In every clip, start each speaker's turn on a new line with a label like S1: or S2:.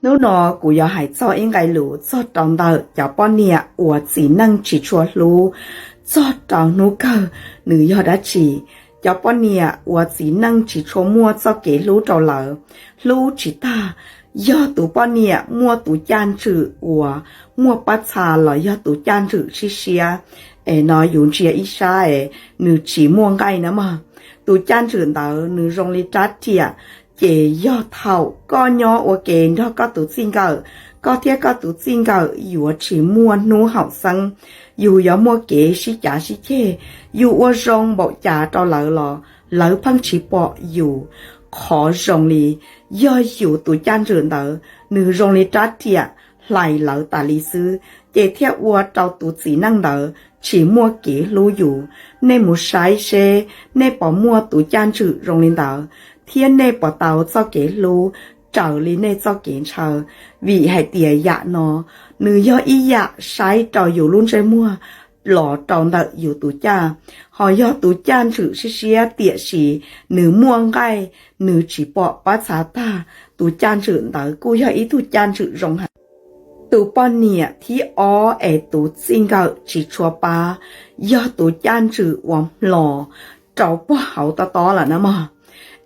S1: nếu nó cũng要还做应该路做长到要半年，我只能只做路做到那个你要的起。要半年，我只能只做摸做给路着了，路只大。要读半年，摸读坚持我摸不差了，要读坚持是些，哎，那用这一下哎，你只摸该那么，读坚持到你容易扎铁。 เกยยอดเขาก้อนย่อโอเกนทอดก็ตุ่นสิงเกอก็เที่ยวก็ตุ่นสิงเกออยู่เฉี่ยวมัวนูเหาสังอยู่ย่อมัวเกยชิจ่าชิเชย์อยู่โอรงบอกจ่าตอเหล่าหล่อเหล่าพังเฉี่ยวอยู่ขอรงนี้ย่ออยู่ตุ่นจันทร์เดอหนูรงนี้จัดเทียะไหลเหล่าตาลีซื้อเกยเที่ยววัวเจ้าตุ่นสีนั่งเดอเฉี่ยวมัวเกยรู้อยู่ในมุดสายเชยในป้อมมัวตุ่นจันทร์จื้อรงนี้เดอ 天内不到做给路，早里内做给车，为系第二日喏，女要一日晒着有轮车么？หล่อจองดักอยู่ตูจ้าหอยอตูจ้านถือเชียเตี่ยสีหนือม่วงไก่หนือฉีปอะปัสสาตาตูจ้านถือดักกูยอีตูจ้านถือรงหันตูปอนเนี่ยที่อ้อเอตูซิงเกิลฉีชัวปายอตูจ้านถือวอมหล่อเจ้าปะเหาตาตอละนะมา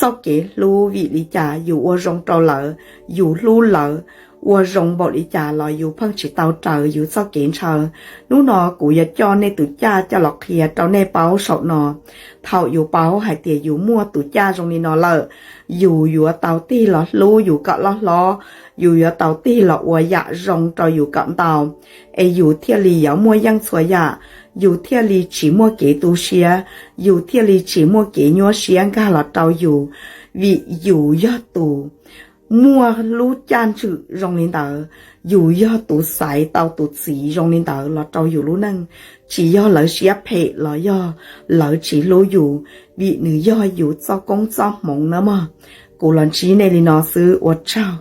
S1: sau kế lu vị lý trả dù ô rong trâu lỡ dù lu lỡ ô rong bộ lý trả lò dù phân chỉ tàu trở dù sau kế chờ nú nọ cụ ya cho nên tụ cha cho lọc khìa trâu nê báo sọ nọ thảo dù báo hải tìa dù mua tụ cha rong ni nọ lỡ dù dù tàu ti lọ lu dù cọ lọ lọ dù dù tàu ti lọ ô dạ rong trâu dù cận tàu e dù thia lì yếu mua yang xua dạ dù thia lì chỉ mua kế tu xia dù thia lì chỉ mua kế nhua xia ga lọ trâu dù วิอยู่ยอดตูมัวรู้จานชื่อรองนินเตออยู่ยอดตูสายเตาตูสีรองนินเตอเราเตาอยู่รู้นั่ง chỉ do lỡ sĩ áp hệ lỡ do lỡ chỉ lô dù bị nữ do dù cho công cho mộng nữa mà cô lần trí này thì nó xứ uất trao